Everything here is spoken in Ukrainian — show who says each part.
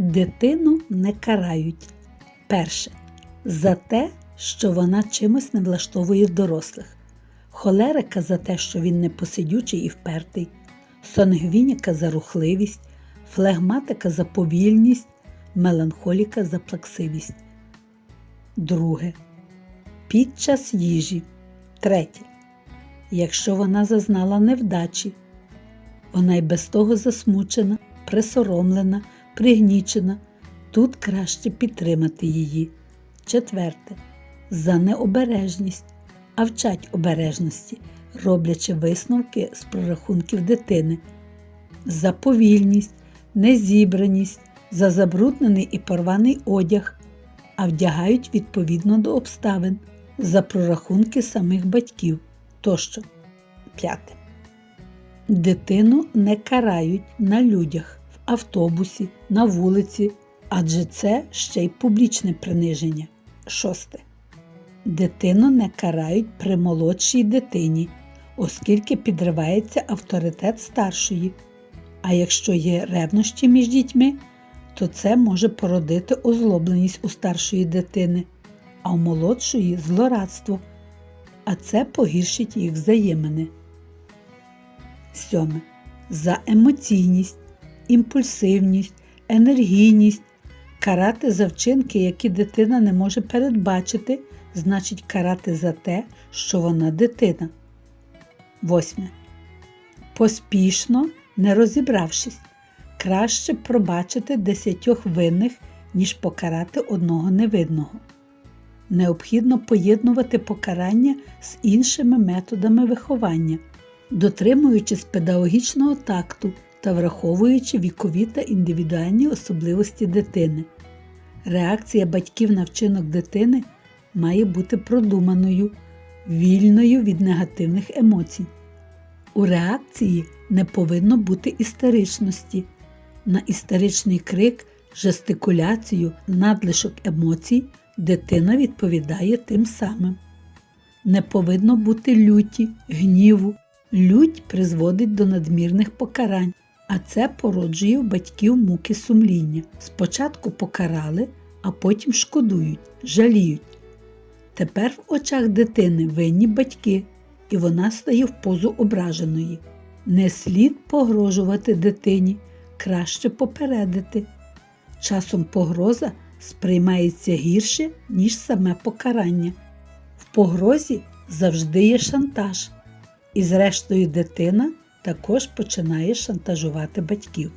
Speaker 1: Дитину не карають. Перше. За те, що вона чимось не влаштовує дорослих. Холерика за те, що він непосидючий і впертий, сонгвініка за рухливість, флегматика за повільність, меланхоліка за плаксивість. Друге. Під час їжі. Третє. Якщо вона зазнала невдачі, вона й без того засмучена, присоромлена, пригнічена. Тут краще підтримати її. Четверте. За необережність, а вчать обережності, роблячи висновки з прорахунків дитини. За повільність, незібраність, за забруднений і порваний одяг, а вдягають відповідно до обставин, за прорахунки самих батьків тощо. П'яте. Дитину не карають на людях, автобусі, на вулиці, адже це ще й публічне приниження. Шосте. Дитину не карають при молодшій дитині, оскільки підривається авторитет старшої. А якщо є ревнощі між дітьми, то це може породити озлобленість у старшої дитини, а у молодшої злорадство, а це погіршить їх взаємини. Сьоме. За емоційність, імпульсивність, енергійність. Карати за вчинки, які дитина не може передбачити, значить карати за те, що вона дитина. Восьме. Поспішно, не розібравшись, краще пробачити десятьох винних, ніж покарати одного невинного. Необхідно поєднувати покарання з іншими методами виховання, дотримуючись педагогічного такту та враховуючи вікові та індивідуальні особливості дитини. Реакція батьків на вчинок дитини має бути продуманою, вільною від негативних емоцій. У реакції не повинно бути істеричності. На істеричний крик, жестикуляцію, надлишок емоцій дитина відповідає тим самим. Не повинно бути люті, гніву. Лють призводить до надмірних покарань, а це породжує у батьків муки сумління. Спочатку покарали, а потім шкодують, жаліють. Тепер в очах дитини винні батьки, і вона стає в позу ображеної. Не слід погрожувати дитині, краще попередити. Часом погроза сприймається гірше, ніж саме покарання. В погрозі завжди є шантаж, і, зрештою, дитина також починає шантажувати батьків.